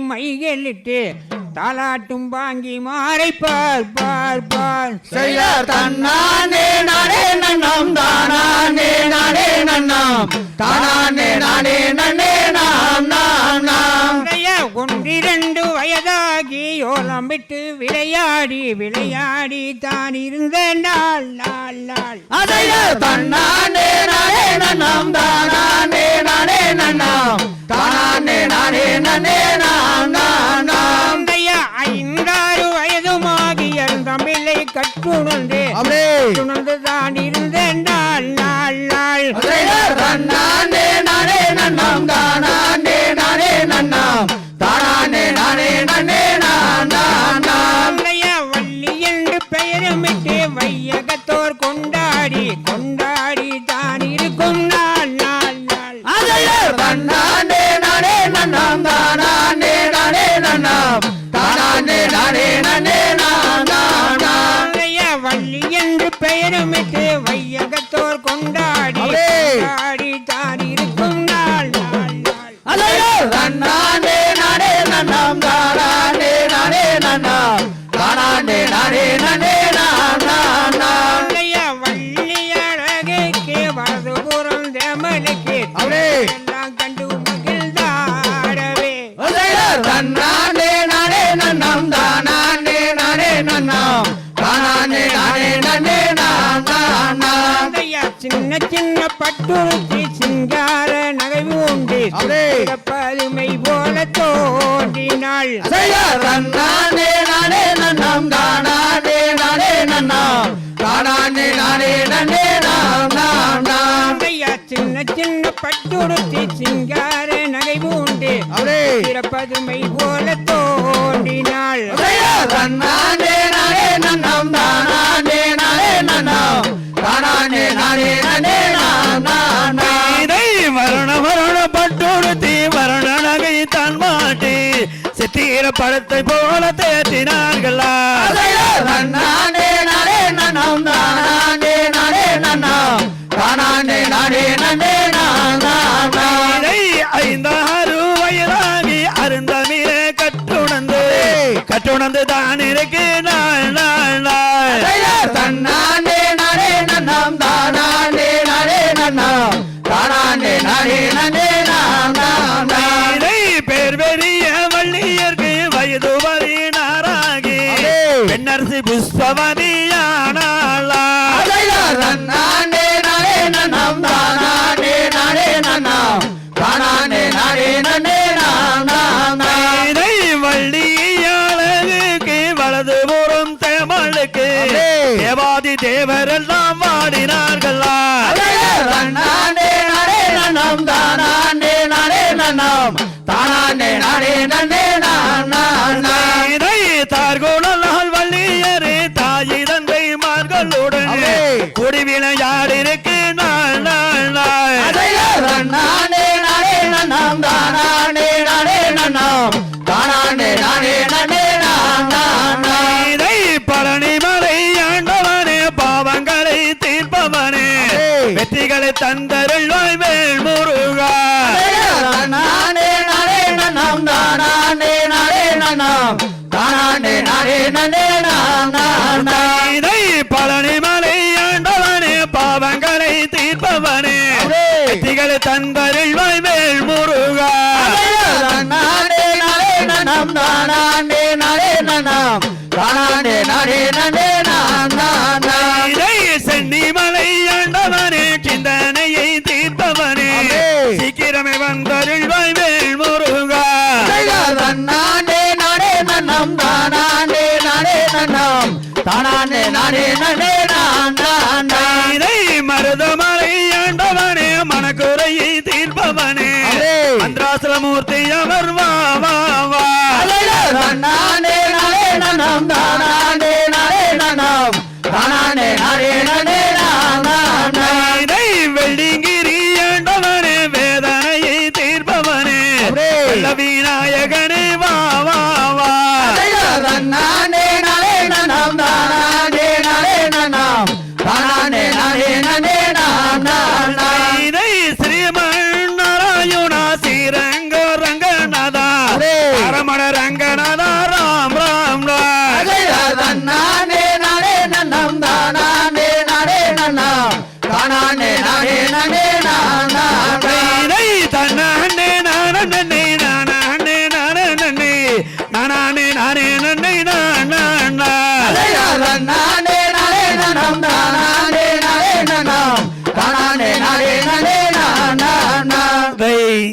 மைகளிட்டு தாலாட்டும் பாங்கி மாறை பார் பார் பார். செய்ய தன்னானே நானே நன்னம் தானானே நானே நன்னம். தானானே நானே நன்னே நாம் நாம் நாம். ஒன்றிரண்டு வயதாகி ஓலம் விட்டு விளையாடி விளையாடி தான் இருந்த நாள் நாள் நாள். அதைய தன்னானே நானே நன்னம் தானானே நானே நன்னம். தானானே நானே உடைய ஐந்தாறு வயதுமாகி தமிழை கற்றுணர்ந்து. உணர்ந்து தான் இருந்த நாள் நாள் நாள் தன்னானே நானே நன்னம் தானானே நானே நன்னம். தானானே நானே உடைய வள்ளி என்று பெயருமிட்டு வையகத்தோர் கொண்டாடி கொண்டாடி என்று சின்ன சின்ன பட்டுருச்சி சிங்கார நகை அப்படியே. பதுமை போல தோன்றினாள். தன்னானே நானே நன்னம் தானானே நானே நன்னம். தானானே நானே நன்னே நாம் நாம் நாம். சின்ன சின்ன பட்டுருச்சி சிங்கார நகை அப்படியே பதுமை போல தோன்றினாள். நானே நாம் படத்தை போல இதை ஐந்தாறு வயதாகி அருந்தமிர கட்டுணர்ந்து கட்டுணர்ந்து தான் இருக்கு. நாள் நாள் நாள். தன்னாண்டே தன்னானே நானே நன்னம் தானானே நானே நன்னம். இதை வள்ளியாளருக்கு வலது புறம் தேமலுக்கு அடே. தேவாதி தேவரெல்லாம் வெற்றிகளை தந்தருள்வாய் வேல் முருகா. நானே நானே நன்னம் தானானே நானே நன்னம். தானானே நானே நன்னே நாம் நாம் நாம் இதை பழனி மலை ஆண்டவனே பாவங்களை தீர்ப்பவனே. வெற்றிகளை தந்தருள்வாய் வேல் முருகா. நானே நானே நன்னம் தானானே நானே நன்னம் தானானே நானே நன்னே நானே நான் நான் நான் இதை மருதமலை ஆண்டவனே மனக்குறையை தீர்ப்பவனே அடே. மந்திராசலமூர்த்தி அவர் வா